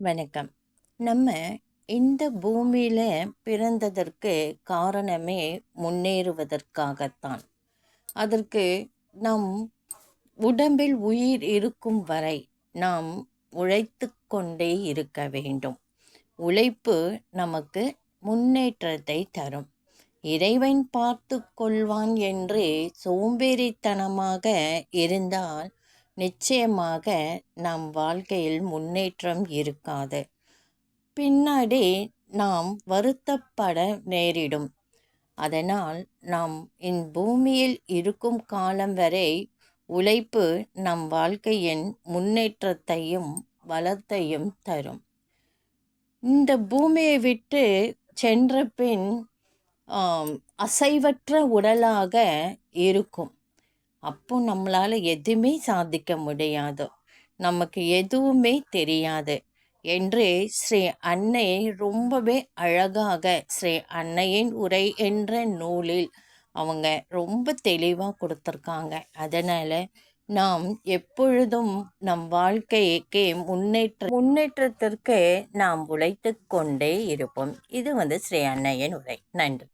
வணக்கம். நம்ம இந்த பூமியில் பிறந்ததற்கு காரணமே முன்னேறுவதற்காகத்தான். அதற்கு நம் உடம்பில் உயிர் இருக்கும் வரை நாம் உழைத்து கொண்டே இருக்க வேண்டும். உழைப்பு நமக்கு முன்னேற்றத்தை தரும். இறைவன் பார்த்து கொள்வான் என்று சோம்பேறித்தனமாக இருந்தால் நிச்சயமாக நம் வாழ்க்கையில் முன்னேற்றம் இருக்காது. பின்னாடி நாம் வருத்தப்பட நேரிடும். அதனால் நாம் இந் பூமியில் இருக்கும் காலம் வரை உழைப்பு நம் வாழ்க்கையின் முன்னேற்றத்தையும் வளத்தையும் தரும். இந்த பூமியை விட்டு சென்ற பின் அசைவற்ற உடலாக இருக்கும். அப்போ நம்மளால் எதுவுமே சாதிக்க முடியாது. நமக்கு எதுவுமே தெரியாது. என்று ஸ்ரீ அன்னை ரொம்பவே அழகாக ஸ்ரீ அன்னையின் உரை என்ற நூலில் அவங்க ரொம்ப தெளிவாக கொடுத்துருக்காங்க. அதனால் நாம் எப்பொழுதும் நம் வாழ்க்கைக்கு முன்னேற்ற முன்னேற்றத்திற்கு நாம் உழைத்து கொண்டே இருப்போம். இது வந்து ஸ்ரீ அன்னையின் உரை. நன்றி.